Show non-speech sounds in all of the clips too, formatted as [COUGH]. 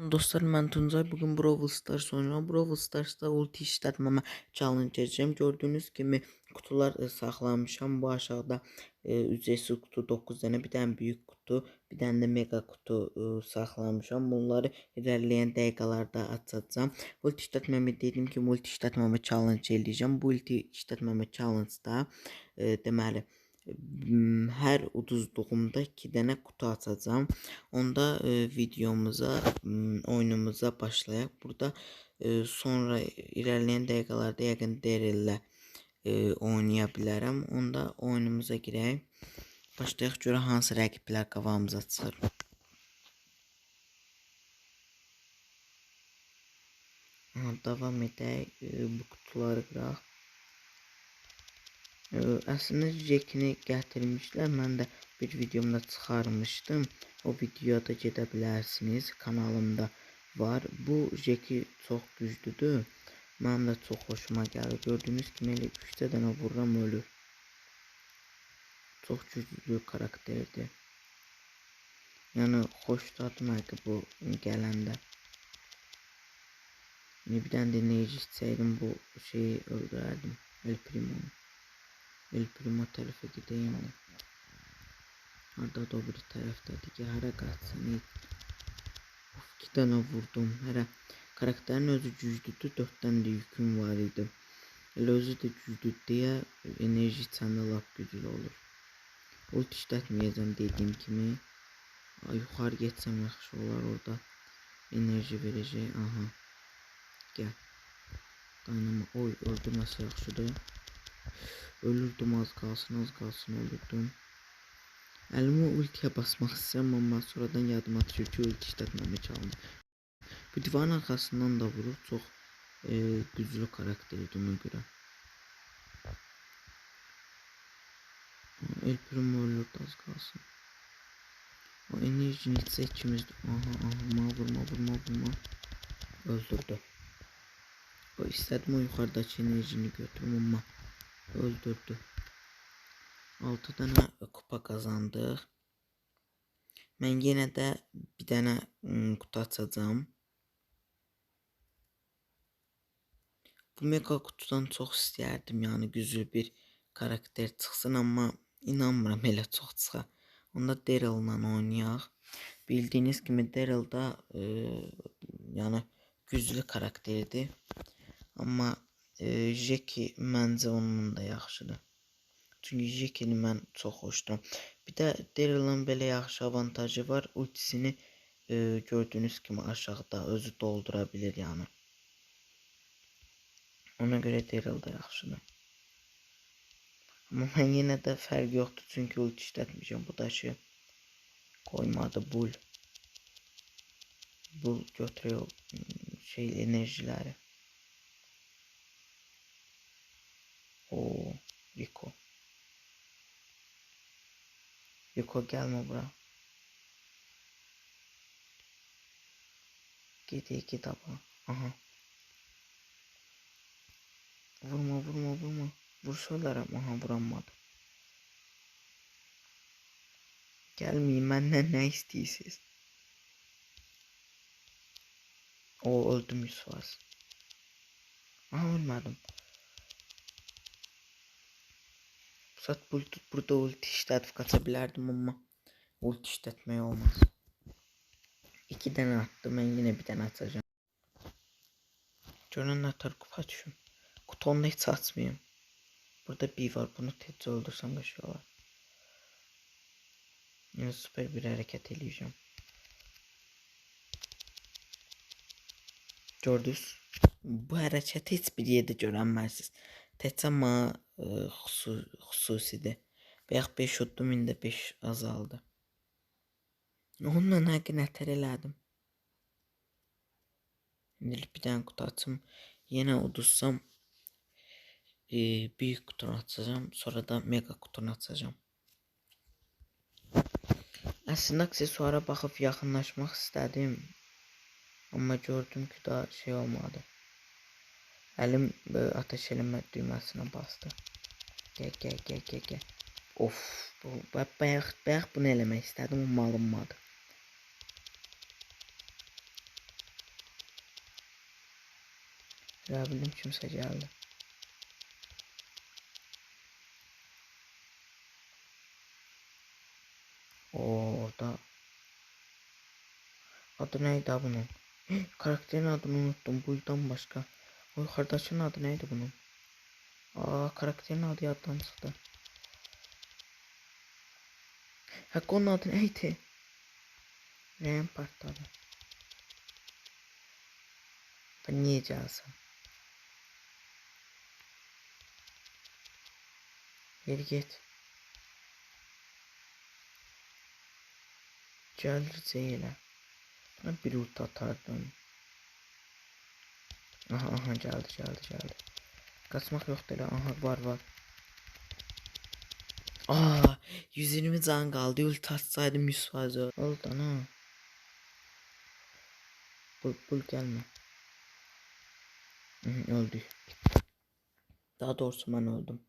Dostlar mən Tuncay bugün Brawl Stars oynayıram. Brawl Stars'da ulti işlətməmə challenge edəcəm. Gördüyünüz kimi kutular e, saxlamışam. Bu aşağıda e, ücretsiz kutu 9 dənə, bir dənə büyük kutu, bir dənə də mega kutu e, saxlamışam. Bunları ilerleyen dəqiqələrdə açacağam. Ulti işlətməmə dediyim kimi ulti işlətməmə challenge eləyəcəm. Bu ulti işlətməmə challenge-da e, deməli hər uduzduğumda 2 dənə kutu açacağım. Onda videomuza, oyunumuza başlayaq. Burada sonra ilerleyen dəqiqələrdə yəqin Daryl'lə e, oynaya bilərəm. Onda oyunumuza girək. Başlayaq görə hansı rəqiblər qabağımıza çıxır. Aha, Davam edək. E, bu kutuları qıraq. Əslində Jackini gətirmişlər. Mən də bir videomda çıxarmışdım. O videoya da gedə bilərsiniz. Kanalımda var. Bu Jacki çox güclüdür. Mənim də çox xoşuma gəlir. Gördüyünüz kimi elə 3 dənə vururam ölür. Çox güclü karakterdir. Yəni xoş tatmaydı ki bu gələndə. Bir dənə də enerji içsəydim bu şeyi öldürərdim. El Primo'nu. El Primo tərəfə gedəyim də. Harda da o bir tərəfdədir ki, hərə qaçsın. Of, iki dənə vurdum. Hərə karakterin özü güclüdür, 4 dənə də yüküm var idi. Elə özü də güclü deyə enerji içəndə lap güclü olur. Ult işlətməyəcəm dediyim kimi. Ay, yuxarı getsəm yaxşı olar orada. Enerji verəcək. Aha. Gəl. Dayanama. Oy, öldürməsə yaxşıdır. Ölürdüm az kalsın az kalsın ölürdüm. Elimi ultiye basmak istəyirəm amma sonradan yadıma düşür ki ulti işlətməmə çalındı. Bu divarın arkasından da vurur. Çox e, güclü karakterdir ona görə. El Primo ölürdü az kalsın. O enerjini içsə ikimiz de aha aha vurma vurma vurma vurma öldürdü. O istedim o yukarıdaki enerjini götürüm ama öldürdü. 6 tane kupa kazandık. Ben yine de bir tane ım, kutu açacağım. Bu mega kutudan çok istəyərdim, yəni güclü bir karakter çıxsın, amma inanmıram elə çox çıxa. Onda Daryl'la oynayaq. Bildiyiniz kimi Daryl da e, yəni güclü karakterdir. Amma e, Jackie məncə ondan da yaxşıdır. Çünki Jackini mən çox xoşlayıram. Bir də Daryl'ın belə yaxşı avantajı var. Ultisini e, gördüyünüz kimi aşağıda özü doldura bilir yəni. Ona görə Daryl da yaxşıdır. Amma mən yenə də fərq yoxdur çünki ulti işlətmişəm. Bu da şey koymadı bul. Bul götürüyor şey enerjiləri. Rico gelme bura. Git iki taba. Aha. Vurma vurma vurma. Vursalar ama aha vuramadı. Gelmeyin benden ne istiyorsunuz? O öldüm Yusuf Aha ölmedim. Sat burada, burada ulti işlətib qaça bilərdim amma ulti işlətmək olmaz. 2 dənə attı, mən yenə bir dənə açacağım. Görən nətər kupa düşüm. Kutonda heç açmayayım. Burada bir var, bunu öldürsəm qəşəng olar. Yine süper bir hərəkət eləyəcəm. Gördünüz? Bu hərəkəti heç bir yerdə görənməzsiniz. Təkcə mənə e, xüsu, xüsusidir. Bayaq 5 utdum, indi 5 azaldı. Onunla həqiqi nətər elədim. İndi bir dənə kutu açım. Yenə udursam e, büyük kutunu açacağım. Sonra da mega kutunu açacağım. Aslında aksesuara baxıb yaxınlaşmaq istədim. Amma gördüm ki daha şey olmadı. Əlim ə, ateş eləmə düyməsinə bastı gel gel gel gel gel. Of bu, bak bayaq bayaq bunu eləmək istədim amma alınmadı. Ya kimsə gəldi. O orada adı neydi bunun? [GASPS] Karakterin adını unuttum. Bu başka. O yukarıdakinin adı neydi bunun? Aa karakterin adı yaddan çıktı. Hakkı onun adı neydi? Rampart tabi. Ben niye cazım? Geri git. Gelirse elə. Ben bir ult atardım. Aha aha geldi geldi geldi. Kaçmak yok dedi. Aha var var. Aa 120 can kaldı. Ult atsaydım 100 fazla. Oldu ana. Bul, bul gelme. Hı, öldü. Daha doğrusu ben öldüm.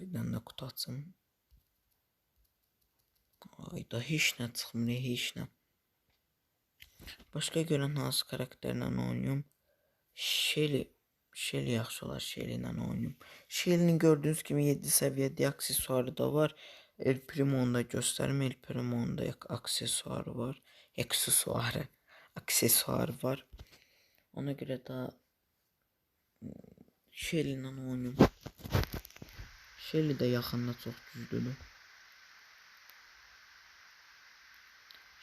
Birden de kutu atsam. Ayda hiç ne çıxmır, hiç ne. Başqa görən hansı karakterlə oynayım? Shelly, Shelly yaxşı olar, Shelly ilə oynayım. Shelly'nin gördüğünüz kimi 7 səviyyədə aksesuarı da var. El Primo'nu da göstərim. El Primo'nun da aksesuarı var. Aksesuarı, aksesuarı var. Ona görə də Shelly ilə oynayım. Shelly də yaxında çox güclüdür.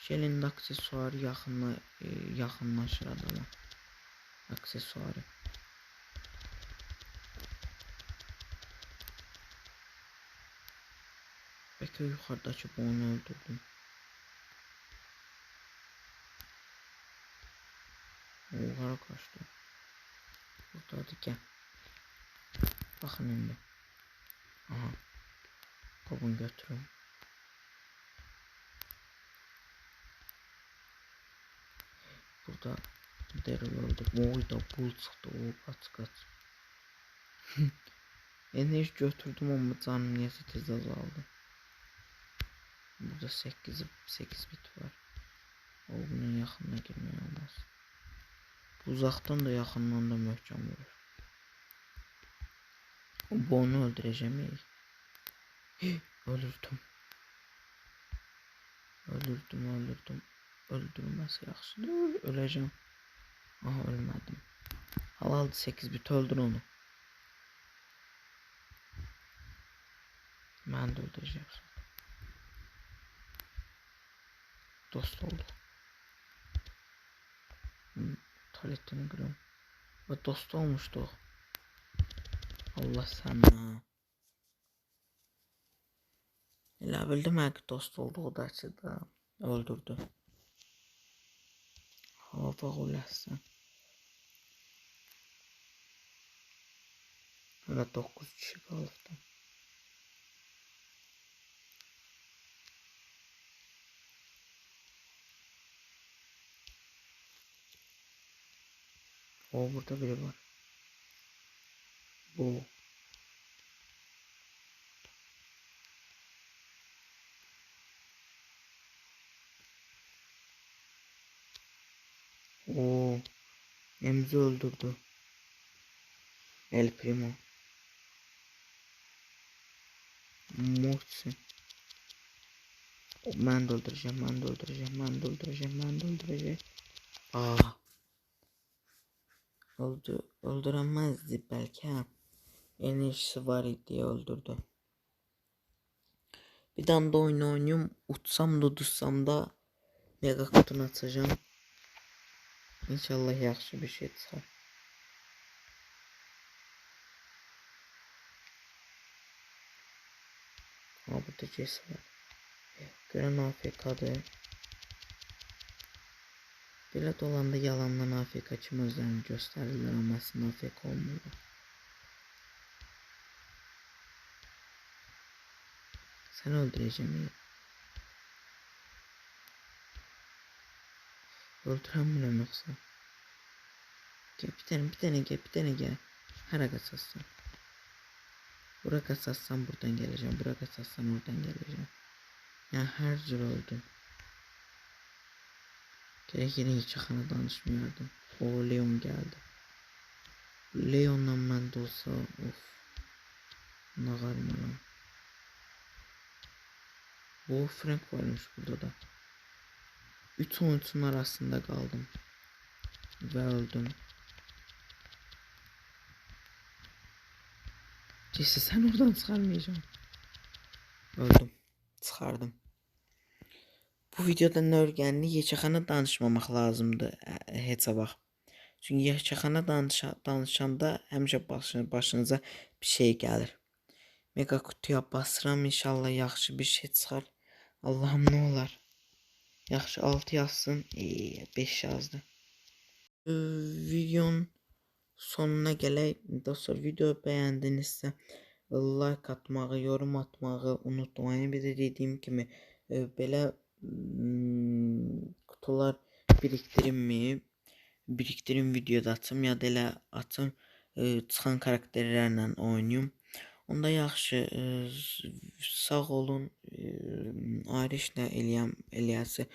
Shelly'nin aksesuarı yaxınla e, yaxınlaşır adama. Aksesuarı. Belki yukarıdaki boğunu öldürdüm. Oğara kaçtı. Burada gel. Bakın şimdi. Aha. Kabını götürün. Burada Daryl öldü. Oy da bul çıktı. O kaç kaç. hiç götürdüm ama canım niyeyse azaldı. Burada 8 8 bit var. O bunun yakınına girmeye olmaz. Bu uzaktan da yakından da möhkəm vurur. O bunu öldüreceğim iyi. Ölürdüm. Ölürdüm, ölürdüm. Öldürmesi yaxşıdır. Öleceğim. Aha ölmedim. Halal 8 bit öldür onu. Ben de öldüreceğim. Dost oldu. Hmm, Taletini kırıyorum. Ve dost olmuştuk. Allah sana. Elə bildim ki dost olduğu da açıda öldürdü. Hava ulaşsın. Hala 9 kişi kaldı. O burada biri var. Bu. Emzi öldürdü. El Primo. Muhsin. Ben de öldüreceğim, ben de öldüreceğim, ben de öldüreceğim, ben de öldüreceğim. Aa. Öldü, öldüremezdi belki ha. Enerjisi var diye öldürdü. Bir tane de oyun oynuyorum. Uçsam da düşsem da mega kutunu açacağım. İnşallah yaxşı bir şey çıxar. Ha burada Jesse var. Görən AFK'dır. Belə də olanda yalandan AFK kim özlərini göstərirlər amma əslində AFK olmurlar. Səni öldürəcəm ya. Öldürəmirəm yoxsa. Gel bir tane bir tane gel bir tane gel. Hara kaçarsan. Bura kaçarsan buradan geleceğim. Bura kaçarsan oradan geleceğim. Yəni hər cür öldüm. Gerek yine hiç yaxana danışmıyordum. O Leon geldi. Leon'la mən də olsa of. Nağarmaram. Bu Frank varmış burada da. Üç oyuncunun arasında kaldım. Ve öldüm. Jesse sen oradan çıkarmayacağım. Öldüm. Çıxardım. Bu videoda nə öyrəndik? Yekəxana danışmamaq lazımdır ə, heç vaxt. Çünki yekəxana danışa, danışanda həmişə başına, başınıza bir şey gəlir. Mega kutuya basıram inşallah yaxşı bir şey çıxar. Allahım nə olar? Yaxşı 6 yazsın. 5 yazdı. Ee, videonun sonuna gələk. Dostlar video bəyəndinizsə like atmağı, yorum atmağı unutmayın. Bir də dediyim kimi e, belə mm, kutular biriktirinməyib. Biriktirim videoda açım ya da elə açım e, çıxan karakterlərlə oynayım. Onda yaxşı e, sağ olun. E, ayrı işlə eləyəm eləyəsi.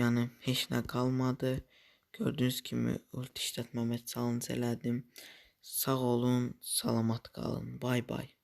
Yəni heç nə qalmadı. Gördüyünüz kimi ulti işlətməmə challenge elədim. Sağ olun, salamat qalın. Bay bay.